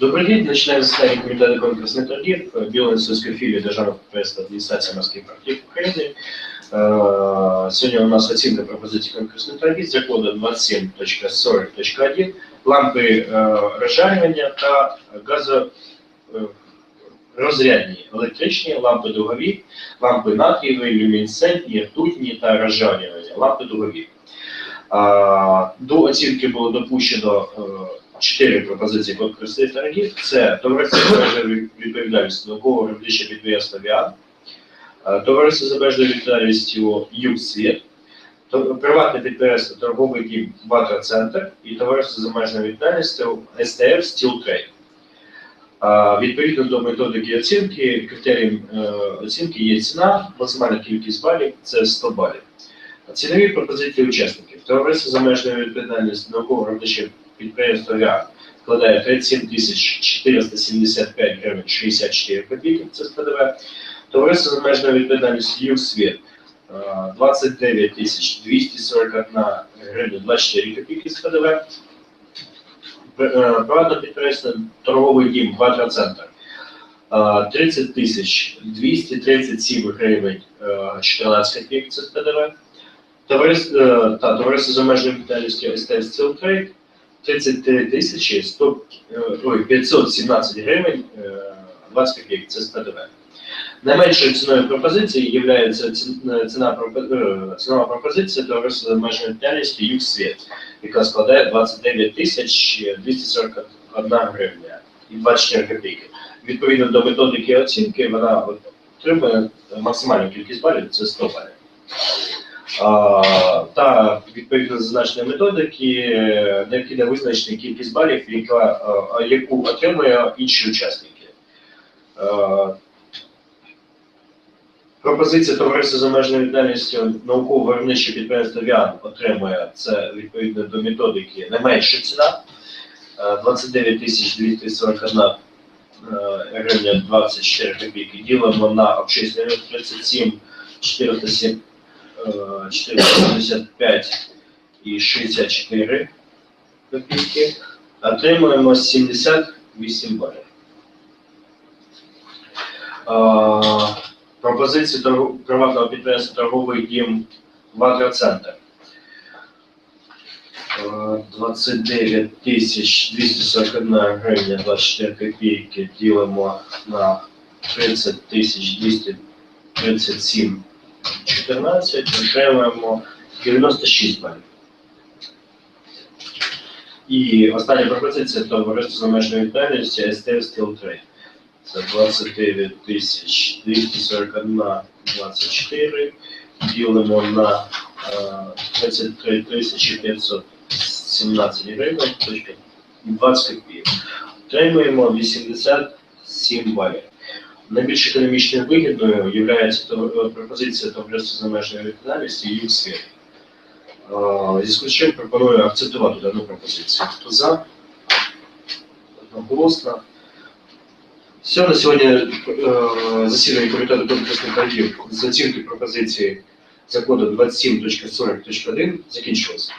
Добрий день, починаємо засідання комітету конкурсних торгів Білонської філії Державного підприємства адміністрації морських портів України. Сьогодні у нас оцінка пропозицій конкурсних торгів з кодом 27.40.1, лампи е, розжарювання та газорозрядні електричні, лампи дугові, лампи натрієві, люмінесцентні, ртутні та розжарювання, лампи дугові. До оцінки було допущено чотири пропозиції конкурсних торгів. Це товариство з обмеженою відповідальністю наукового виробничого підприємства ВІАН, е, товариство з обмеженою відповідальністю «Югсвіт», приватне підприємство торговий дім «Ватра-центр» і товариство з обмеженою відповідальністю СТФ «Стіл Трейд». Відповідно до методики оцінки, критерієм е, оцінки є ціна, максимальна кількість балів це 100 балів. Цінові пропозиції учасників. Товариство з обмеженою відповідальністю науково виробниче підприємство РЯ складає 37 тисяч 475 гривень 64 копійки, це з ПДВ. Товариство з обмеженою відповідальністю «Югсвіт» е, 29 тисяч 241 гривня 24 копійки з ПДВ. Е, Приватне підприємство торговий дім «Ватра-центр» е, 30 тисяч 237 гривень е, 14 копійок це з ПДВ. Товариство, е, та, товариство з обмеженою відповідальністю СТС Trade 33 тисячі 100, е, 517 гривень е, 20 копійок, це з ПДВ. Найменшою ціною пропозиції є ціна, е, цінова пропозиція товариства з обмеженою відповідальністю «Югсвіт», яка складає 29 тисяч 241 гривня і 24 копійки. Відповідно до методики оцінки, вона отримує максимальну кількість балів, це 100 балів. Та відповідно зазначеної методики е, необхідно визначити кількість балів, яка, е, яку отримує інші учасники. Е, Пропозиція товариства з обмеженою відповідальністю науково-виробниче підприємство ВІАН отримує це відповідно до методики найменша ціна е, 29 тисяч 241 е, гривня 24 копійки. Ділимо на обчислення 37 407 е, 475 і 64 копійки. Отримуємо 78 балів. Пропозиції приватного підприємства торговий дім Вагроцентр. Е, 29 тисяч 241 гривня 24 копійки ділимо на 30 тисяч 237 14, отримуємо 96 балів. І остання пропозиція товариство з обмеженою відповідальністю STF Steel Trade. Це 29 тисяч 241 24. Ділимо на е, 33 тисячі 517 гривень, точка, 20 копійок. Отримуємо 87 балів. Найбільш економічно вигідною є пропозиція товариства з обмеженою відповідальністю «Югсвіт». Е, Зі з чим пропоную акцентувати дану пропозицію. Хто за? Одноголосно. Все, на сьогодні е, засідання комітету конкурсних торгів з оцінки пропозиції за кодом 27.40.1 закінчилося.